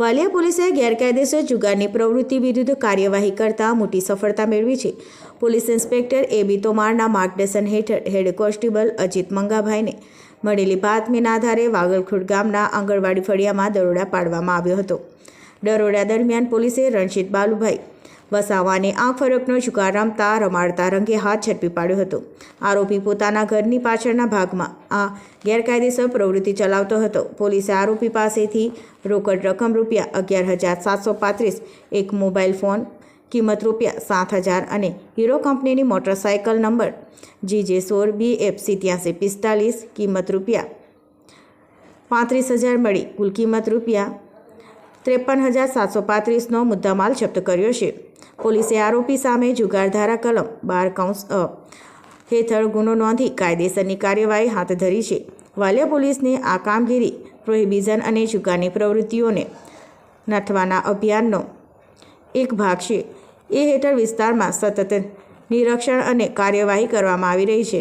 વાલિયા પોલીસે ગેરકાયદેસર જુગારની પ્રવૃત્તિ વિરુદ્ધ કાર્યવાહી કરતા મોટી સફળતા મેળવી છે. પોલીસ ઇન્સ્પેક્ટર એ બી તોમારના માર્ગદર્શન હેઠળ હેડ કોન્સ્ટેબલ અજીત મંગાભાઈને મળેલી બાતમીના આધારે વાગલખુડ ગામના આંગણવાડી ફળિયામાં દરોડા પાડવામાં આવ્યો હતો. દરોડા દરમિયાન પોલીસે રણજીત બાલુભાઈ વસાવાને આ ફરકનો જુગાર રમતા રમાડતા રંગે હાથ ઝડપી પાડ્યો હતો. આરોપી પોતાના ઘરની પાછળના ભાગમાં આ ગેરકાયદેસર પ્રવૃત્તિ ચલાવતો હતો. પોલીસે આરોપી પાસેથી રોકડ રકમ રૂપિયા અગિયાર હજાર સાતસો પાંત્રીસ, એક મોબાઈલ ફોન, કિંમત રૂપિયા સાત હજાર અને હીરો કંપનીની મોટરસાયકલ નંબર જી જે સોળ બી એફ સિત્યાસી પિસ્તાલીસ, કિંમત રૂપિયા પાંત્રીસ હજાર મળી. કુલ કિંમત રૂપિયા ત્રેપન હજાર સાતસો પાંત્રીસનો મુદ્દામાલ જપ્ત કર્યો છે. પોલીસે આરોપી સામે જુગારધારા કલમ બાર કાઉન્સ હેઠળ ગુનો નોંધી કાયદેસરની કાર્યવાહી હાથ ધરી છે. વાલિયા પોલીસને આ કામગીરી, પ્રોહિબિઝન અને જુગારની પ્રવૃત્તિઓને નાથવાના અભિયાનનો એક ભાગ છે. એ હેઠળ વિસ્તારમાં સતત નિરીક્ષણ અને કાર્યવાહી કરવામાં આવી રહી છે.